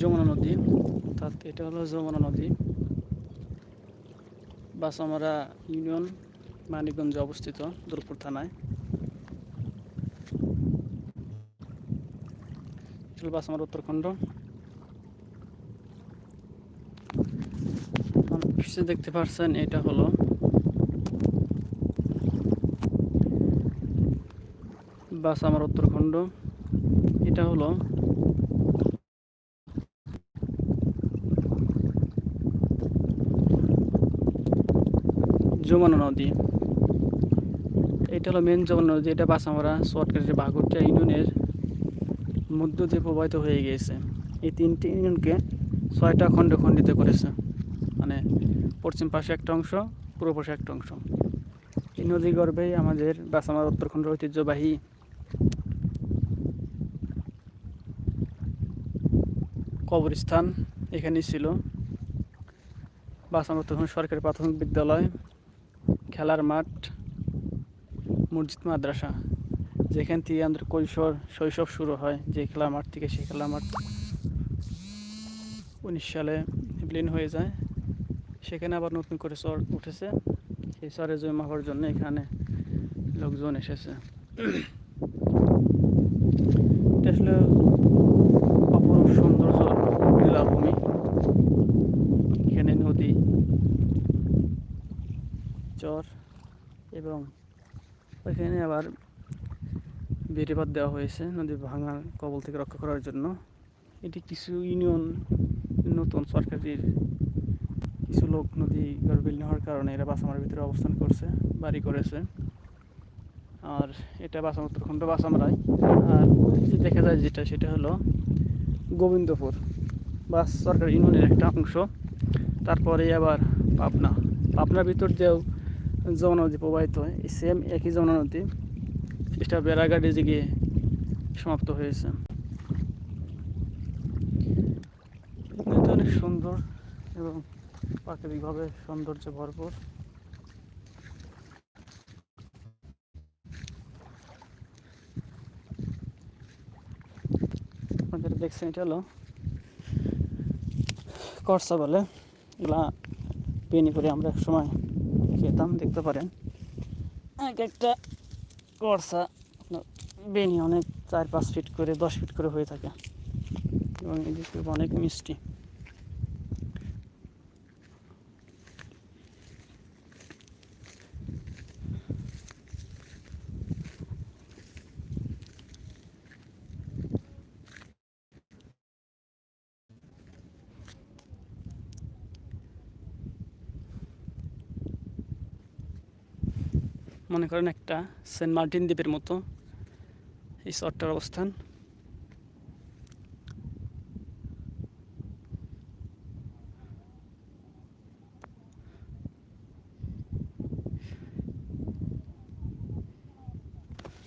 যমুনা নদী। অর্থাৎ এটা হলো যমুনা নদী। বাসামারা ইউনিয়ন, মানিকগঞ্জে অবস্থিত দুলপুর থানায়। বাসামারা উত্তরখণ্ড। দেখতে পাচ্ছেন এটা হলো বাসামার উত্তরখণ্ড। এটা হলো যমুনা নদী। এটা হলো মেন যমুনা নদী, এটা বাসামারা শর্টকাটের বাগুরটা ইউনিয়নের মধ্য দিয়ে প্রবাহিত হয়ে গিয়েছে। এই তিনটি ইউনিয়নকে ছয়টা খণ্ডে খণ্ডিত করেছে। মানে পশ্চিম পাশে একটা অংশ, পূর্ব পাশে একটা অংশ। এই নদী গর্ভেই আমাদের বাসামার উত্তরখণ্ডের ঐতিহ্যবাহী কবরস্থান এখানেই ছিল। বাসামার উত্তরখণ্ড সরকারি প্রাথমিক বিদ্যালয় খেলার মাঠ, মসজিদ, মাদ্রাসা, যেখান থেকে আমাদের কৈশোর শৈশব শুরু হয়, যে খেলার মাঠ থেকে সেই খেলার মাঠ উনিশ সালে বিলীন হয়ে যায়। সেখানে আবার নতুন করে চর উঠেছে। সেই চরে জমি মাপার জন্য এখানে লোকজন এসেছে। আসলে অপরূপ সৌন্দর্য লীলাভূমি এখানে নদী চর এবং ওইখানে আবার বেড়িবাঁধ দেওয়া হয়েছে নদী ভাঙার কবল থেকে রক্ষা করার জন্য। এটি কিছু ইউনিয়ন, নতুন সরকারের কিছু লোক নদী গর্বিল হওয়ার কারণে এরা বাসামার ভিতরে অবস্থান করছে, বাড়ি করেছে। আর এটা বাসাম উত্তরখণ্ড বাসামারাই আর দেখা যায় যেটা, সেটা হলো গোবিন্দপুর বাস সরকার ইউনিয়নের একটা অংশ। তারপরে আবার পাবনা। পাবনার ভিতর যেও যমুনা প্রবাহিত হয় এই সেম একই যমুনা নদী। সেটা বেড়াঘাটে যে গিয়ে সমাপ্ত হয়েছে। অনেক সুন্দর এবং প্রাকৃতিকভাবে সৌন্দর্যে ভরপুর। আপনাদের দেখছেন এটা হলো করসা বলে। এগুলা পেনি করে আমরা এক সময় খেতাম, দেখতে পারেন। এক একটা কর্সা আপনার বেনি অনেক চার পাঁচ ফিট করে, দশ ফিট করে হয়ে থাকে। এবং এদিকে অনেক মিষ্টি। মনে করেন একটা সেন্ট মার্টিন দ্বীপের মতো এই শহরটার অবস্থান।